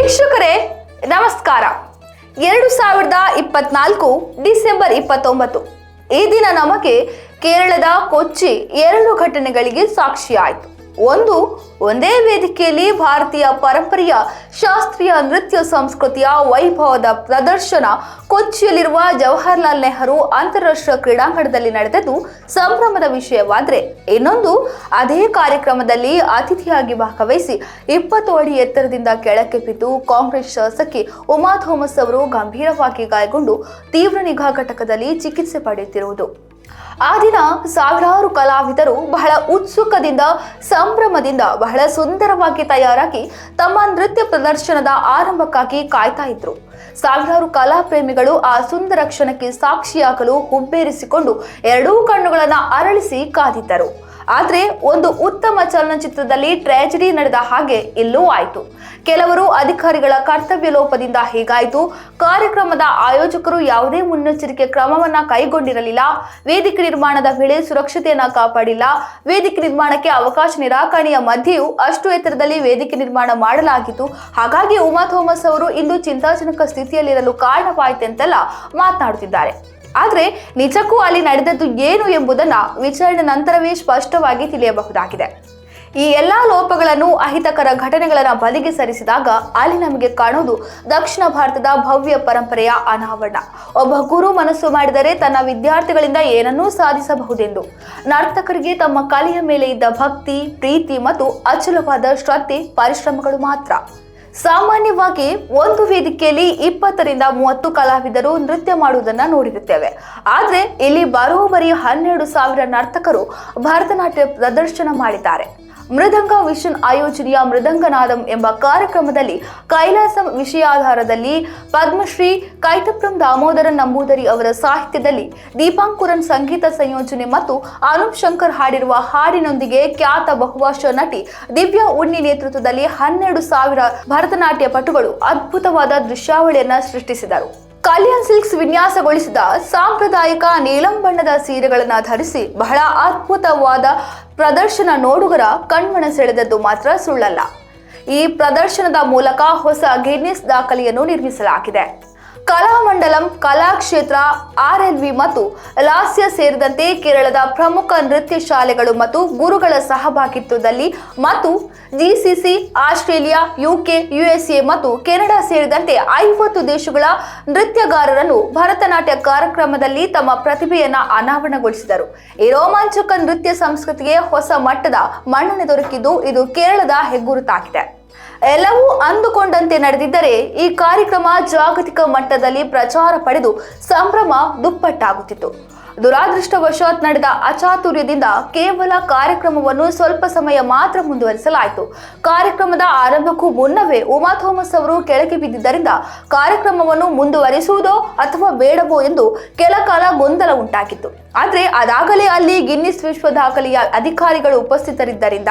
ವೀಕ್ಷಕರೇ, ನಮಸ್ಕಾರ. ಎರಡು ಸಾವಿರದ ಇಪ್ಪತ್ನಾಲ್ಕು ಡಿಸೆಂಬರ್ ಇಪ್ಪತ್ತೊಂಬತ್ತು. ಈ ದಿನ ನಮಗೆ ಕೇರಳದ ಕೊಚ್ಚಿ ಎರಡು ಘಟನೆಗಳಿಗೆ ಸಾಕ್ಷಿಯಾಯಿತು. ಒಂದು, ಒಂದೇ ವೇದಿಕೆಯಲ್ಲಿ ಭಾರತೀಯ ಪರಂಪರೆಯ ಶಾಸ್ತ್ರೀಯ ನೃತ್ಯ ಸಂಸ್ಕೃತಿಯ ವೈಭವದ ಪ್ರದರ್ಶನ ಕೊಚ್ಚಿಯಲ್ಲಿರುವ ಜವಾಹರ್ಲಾಲ್ ನೆಹರು ಅಂತಾರಾಷ್ಟ್ರೀಯ ಕ್ರೀಡಾಂಗಣದಲ್ಲಿ ನಡೆದದ್ದು ಸಂಭ್ರಮದ ವಿಷಯವಾದರೆ. ಇನ್ನೊಂದು, ಅದೇ ಕಾರ್ಯಕ್ರಮದಲ್ಲಿ ಅತಿಥಿಯಾಗಿ ಭಾಗವಹಿಸಿ ಇಪ್ಪತ್ತು ಅಡಿ ಎತ್ತರದಿಂದ ಕೆಳಕ್ಕೆ ಬಿದ್ದು ಕಾಂಗ್ರೆಸ್ ಶಾಸಕಿ ಉಮಾ ಥೋಮಸ್ ಅವರು ಗಂಭೀರವಾಗಿ ಗಾಯಗೊಂಡು ತೀವ್ರ ನಿಗಾ ಘಟಕದಲ್ಲಿ ಚಿಕಿತ್ಸೆ ಪಡೆಯುತ್ತಿರುವುದು. ಆ ದಿನ ಸಾವಿರಾರು ಕಲಾವಿದರು ಬಹಳ ಉತ್ಸುಕದಿಂದ, ಸಂಭ್ರಮದಿಂದ ಬಹಳ ಸುಂದರವಾಗಿ ತಯಾರಾಗಿ ತಮ್ಮ ನೃತ್ಯ ಪ್ರದರ್ಶನದ ಆರಂಭಕ್ಕಾಗಿ ಕಾಯ್ತಾ ಇದ್ರು. ಸಾವಿರಾರು ಕಲಾ ಪ್ರೇಮಿಗಳು ಆ ಸುಂದರ ಕ್ಷಣಕ್ಕೆ ಸಾಕ್ಷಿಯಾಗಲು ಹುಬ್ಬೇರಿಸಿಕೊಂಡು ಎರಡೂ ಕಣ್ಣುಗಳನ್ನ ಅರಳಿಸಿ ಕಾದಿದ್ದರು. ಆದ್ರೆ ಒಂದು ಉತ್ತಮ ಚಲನಚಿತ್ರದಲ್ಲಿ ಟ್ರ್ಯಾಜಿಡಿ ನಡೆದ ಹಾಗೆ ಇಲ್ಲೂ ಆಯಿತು. ಕೆಲವರು ಅಧಿಕಾರಿಗಳ ಕರ್ತವ್ಯ ಲೋಪದಿಂದ ಹೀಗಾಯಿತು. ಕಾರ್ಯಕ್ರಮದ ಆಯೋಜಕರು ಯಾವುದೇ ಮುನ್ನೆಚ್ಚರಿಕೆ ಕ್ರಮವನ್ನ ಕೈಗೊಂಡಿರಲಿಲ್ಲ. ವೇದಿಕೆ ನಿರ್ಮಾಣದ ವೇಳೆ ಸುರಕ್ಷತೆಯನ್ನ ಕಾಪಾಡಿಲ್ಲ. ವೇದಿಕೆ ನಿರ್ಮಾಣಕ್ಕೆ ಅವಕಾಶ ನಿರಾಕರಣೆಯ ಮಧ್ಯೆಯೂ ಅಷ್ಟು ಎತ್ತರದಲ್ಲಿ ವೇದಿಕೆ ನಿರ್ಮಾಣ ಮಾಡಲಾಗಿತ್ತು. ಹಾಗಾಗಿ ಉಮಾ ಥೋಮಸ್ ಅವರು ಇಂದು ಚಿಂತಾಜನಕ ಸ್ಥಿತಿಯಲ್ಲಿರಲು ಕಾರಣವಾಯಿತೆಂತೆಲ್ಲ ಮಾತನಾಡುತ್ತಿದ್ದಾರೆ. ಆದರೆ ನಿಜಕ್ಕೂ ಅಲ್ಲಿ ನಡೆದದ್ದು ಏನು ಎಂಬುದನ್ನ ವಿಚಾರಣೆ ನಂತರವೇ ಸ್ಪಷ್ಟವಾಗಿ ತಿಳಿಯಬಹುದಾಗಿದೆ. ಈ ಎಲ್ಲಾ ಲೋಪಗಳನ್ನು ಅಹಿತಕರ ಘಟನೆಗಳನ್ನು ಬದಿಗೆ ಸರಿಸಿದಾಗ ಅಲ್ಲಿ ನಮಗೆ ಕಾಣುವುದು ದಕ್ಷಿಣ ಭಾರತದ ಭವ್ಯ ಪರಂಪರೆಯ ಅನಾವರಣ. ಒಬ್ಬ ಗುರು ಮನಸ್ಸು ಮಾಡಿದರೆ ತನ್ನ ವಿದ್ಯಾರ್ಥಿಗಳಿಂದ ಏನನ್ನೂ ಸಾಧಿಸಬಹುದೆಂದು. ನರ್ತಕರಿಗೆ ತಮ್ಮ ಕಲೆಯ ಮೇಲೆ ಇದ್ದ ಭಕ್ತಿ, ಪ್ರೀತಿ ಮತ್ತು ಅಚಲವಾದ ಶ್ರದ್ಧೆ, ಪರಿಶ್ರಮಗಳು ಮಾತ್ರ. ಸಾಮಾನ್ಯವಾಗಿ ಒಂದು ವೇದಿಕೆಯಲ್ಲಿ ಇಪ್ಪತ್ತರಿಂದ ಮೂವತ್ತು ಕಲಾವಿದರು ನೃತ್ಯ ಮಾಡುವುದನ್ನು ನೋಡಿರುತ್ತೇವೆ. ಆದರೆ ಇಲ್ಲಿ ಬರೋಬ್ಬರಿ ಹನ್ನೆರಡು ಸಾವಿರ ನರ್ತಕರು ಭರತನಾಟ್ಯ ಪ್ರದರ್ಶನ ಮಾಡಿದ್ದಾರೆ. ಮೃದಂಗ ವಿಷನ್ ಆಯೋಜನೆಯ ಮೃದಂಗನಾದಂ ಎಂಬ ಕಾರ್ಯಕ್ರಮದಲ್ಲಿ ಕೈಲಾಸಂ ವಿಷಯಾಧಾರದಲ್ಲಿ ಪದ್ಮಶ್ರೀ ಕೈತಪ್ರಂ ದಾಮೋದರನ್ ನಂಬೂದರಿ ಅವರ ಸಾಹಿತ್ಯದಲ್ಲಿ ದೀಪಾಂಕುರನ್ ಸಂಗೀತ ಸಂಯೋಜನೆ ಮತ್ತು ಅನೂಪ್ ಶಂಕರ್ ಹಾಡಿರುವ ಹಾಡಿನೊಂದಿಗೆ ಖ್ಯಾತ ಬಹುಭಾಷಾ ನಟಿ ದಿವ್ಯಾ ಉಣ್ಣಿ ನೇತೃತ್ವದಲ್ಲಿ ಹನ್ನೆರಡು ಸಾವಿರ ಭರತನಾಟ್ಯ ಪಟುಗಳು ಅದ್ಭುತವಾದ ದೃಶ್ಯಾವಳಿಯನ್ನು ಸೃಷ್ಟಿಸಿದರು. ಕಲ್ಯಾಣ್ ಸಿಲ್ಕ್ಸ್ ವಿನ್ಯಾಸಗೊಳಿಸಿದ ಸಾಂಪ್ರದಾಯಿಕ ನೀಲಂ ಬಣ್ಣದ ಸೀರೆಗಳನ್ನು ಧರಿಸಿ ಬಹಳ ಅದ್ಭುತವಾದ ಪ್ರದರ್ಶನ ನೋಡುಗರ ಕಣ್ಮನ ಸೆಳೆದದ್ದು ಮಾತ್ರ ಸುಳ್ಳಲ್ಲ. ಈ ಪ್ರದರ್ಶನದ ಮೂಲಕ ಹೊಸ ಗಿನ್ನಿಸ್ ದಾಖಲೆಯನ್ನು ನಿರ್ಮಿಸಲಾಗಿದೆ. Kalamandalam, Kalakshetra, R L V ಮತ್ತು ಲಾಸ್ಯ ಸೇರಿದಂತೆ ಕೇರಳದ ಪ್ರಮುಖ ನೃತ್ಯ ಶಾಲೆಗಳು ಮತ್ತು ಗುರುಗಳ ಸಹಭಾಗಿತ್ವದಲ್ಲಿ ಮತ್ತು ಜಿಸಿಸಿ, ಆಸ್ಟ್ರೇಲಿಯಾ, ಯುಕೆ, ಯುಎಸ್ಎ ಮತ್ತು ಕೆನಡಾ ಸೇರಿದಂತೆ ಐವತ್ತು ದೇಶಗಳ ನೃತ್ಯಗಾರರನ್ನು ಭರತನಾಟ್ಯ ಕಾರ್ಯಕ್ರಮದಲ್ಲಿ ತಮ್ಮ ಪ್ರತಿಭೆಯನ್ನು ಅನಾವರಣಗೊಳಿಸಿದರು. ಈ ರೋಮಾಂಚಕ ನೃತ್ಯ ಸಂಸ್ಕೃತಿಗೆ ಹೊಸ ಮಟ್ಟದ ಮನ್ನಣೆ ದೊರಕಿದ್ದು ಇದು ಕೇರಳದ ಹೆಗ್ಗುರುತಾಗಿದೆ. ಎಲ್ಲವೂ ಅಂದುಕೊಂಡಂತೆ ನಡೆದಿದ್ದರೆ ಈ ಕಾರ್ಯಕ್ರಮ ಜಾಗತಿಕ ಮಟ್ಟದಲ್ಲಿ ಪ್ರಚಾರ ಪಡೆದು ಸಂಭ್ರಮ ದುಪ್ಪಟ್ಟಾಗುತ್ತಿತ್ತು. ದುರಾದೃಷ್ಟವಶಾತ್ ನಡೆದ ಅಚಾತುರ್ಯದಿಂದ ಕೇವಲ ಕಾರ್ಯಕ್ರಮವನ್ನು ಸ್ವಲ್ಪ ಸಮಯ ಮಾತ್ರ ಮುಂದುವರಿಸಲಾಯಿತು. ಕಾರ್ಯಕ್ರಮದ ಆರಂಭಕ್ಕೂ ಮುನ್ನವೇ ಉಮಾ ಥೋಮಸ್ ಅವರು ಕೆಳಗೆ ಬಿದ್ದಿದ್ದರಿಂದ ಕಾರ್ಯಕ್ರಮವನ್ನು ಮುಂದುವರಿಸುವುದೋ ಅಥವಾ ಬೇಡವೋ ಎಂದು ಕೆಲ ಕಾಲ ಗೊಂದಲ ಉಂಟಾಗಿತ್ತು. ಆದರೆ ಅದಾಗಲೇ ಅಲ್ಲಿ ಗಿನ್ನಿಸ್ ವಿಶ್ವ ದಾಖಲೆಯ ಅಧಿಕಾರಿಗಳು ಉಪಸ್ಥಿತರಿದ್ದರಿಂದ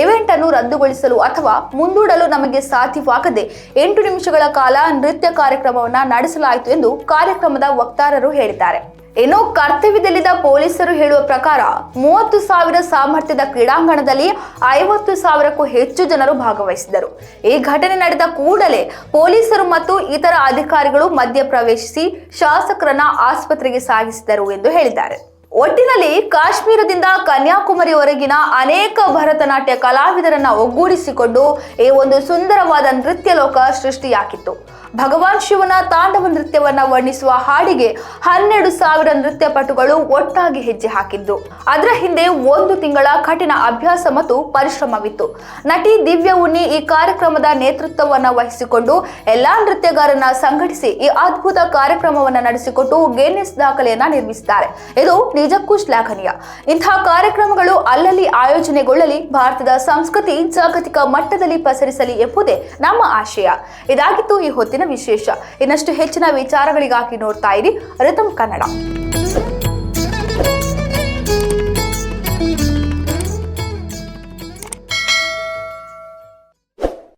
ಇವೆಂಟ್ ಅನ್ನು ರದ್ದುಗೊಳಿಸಲು ಅಥವಾ ಮುಂದೂಡಲು ನಮಗೆ ಸಾಧ್ಯವಾಗದೆ ಎಂಟು ನಿಮಿಷಗಳ ಕಾಲ ನೃತ್ಯ ಕಾರ್ಯಕ್ರಮವನ್ನು ನಡೆಸಲಾಯಿತು ಎಂದು ಕಾರ್ಯಕ್ರಮದ ವಕ್ತಾರರು ಹೇಳಿದ್ದಾರೆ. ಇನ್ನು ಕರ್ತವ್ಯದಲ್ಲಿದ್ದ ಪೊಲೀಸರು ಹೇಳುವ ಪ್ರಕಾರ ಮೂವತ್ತು ಸಾವಿರ ಸಾಮರ್ಥ್ಯದ ಕ್ರೀಡಾಂಗಣದಲ್ಲಿ ಐವತ್ತು ಸಾವಿರಕ್ಕೂ ಹೆಚ್ಚು ಜನರು ಭಾಗವಹಿಸಿದರು ಈ ಘಟನೆ ನಡೆದ ಕೂಡಲೇ ಪೊಲೀಸರು ಮತ್ತು ಇತರ ಅಧಿಕಾರಿಗಳು ಮಧ್ಯ ಪ್ರವೇಶಿಸಿ ಶಾಸಕರನ್ನ ಆಸ್ಪತ್ರೆಗೆ ಸಾಗಿಸಿದರು ಎಂದು ಹೇಳಿದ್ದಾರೆ. ಒಟ್ಟಿನಲ್ಲಿ ಕಾಶ್ಮೀರದಿಂದ ಕನ್ಯಾಕುಮಾರಿವರೆಗಿನ ಅನೇಕ ಭರತನಾಟ್ಯ ಕಲಾವಿದರನ್ನ ಒಗ್ಗೂಡಿಸಿಕೊಂಡು ಈ ಒಂದು ಸುಂದರವಾದ ನೃತ್ಯ ಲೋಕ ಸೃಷ್ಟಿಯಾಗಿತ್ತು. ಭಗವಾನ್ ಶಿವನ ತಾಂಡವ ನೃತ್ಯವನ್ನ ವರ್ಣಿಸುವ ಹಾಡಿಗೆ ಹನ್ನೆರಡು ಸಾವಿರ ನೃತ್ಯ ಪಟುಗಳು ಒಟ್ಟಾಗಿ ಹೆಜ್ಜೆ ಹಾಕಿದ್ದು. ಅದರ ಹಿಂದೆ ಒಂದು ತಿಂಗಳ ಕಠಿಣ ಅಭ್ಯಾಸ ಮತ್ತು ಪರಿಶ್ರಮವಿತ್ತು. ನಟಿ ದಿವ್ಯ ಉನ್ನಿ ಈ ಕಾರ್ಯಕ್ರಮದ ನೇತೃತ್ವವನ್ನ ವಹಿಸಿಕೊಂಡು ಎಲ್ಲಾ ನೃತ್ಯಗಾರರನ್ನ ಸಂಘಟಿಸಿ ಈ ಅದ್ಭುತ ಕಾರ್ಯಕ್ರಮವನ್ನ ನಡೆಸಿಕೊಟ್ಟು ಗಿನ್ನಿಸ್ ದಾಖಲೆಯನ್ನ ನಿರ್ಮಿಸಿದ್ದಾರೆ. ಇದು ನಿಜಕ್ಕೂ ಶ್ಲಾಘನೀಯ. ಇಂತಹ ಕಾರ್ಯಕ್ರಮಗಳು ಅಲ್ಲಲ್ಲಿ ಆಯೋಜನೆಗೊಳ್ಳಲಿ, ಭಾರತದ ಸಂಸ್ಕೃತಿ ಜಾಗತಿಕ ಮಟ್ಟದಲ್ಲಿ ಪಸರಿಸಲಿ ಎಂಬುದೇ ನಮ್ಮ ಆಶಯ. ಇದಾಗಿತ್ತು ಈ ಹೊತ್ತಿನ ವಿಶೇಷ. ಇನ್ನಷ್ಟು ಹೆಚ್ಚಿನ ವಿಚಾರಗಳಿಗಾಗಿ ನೋಡ್ತಾ ಇರಿ ರಿತಮ್ ಕನ್ನಡ.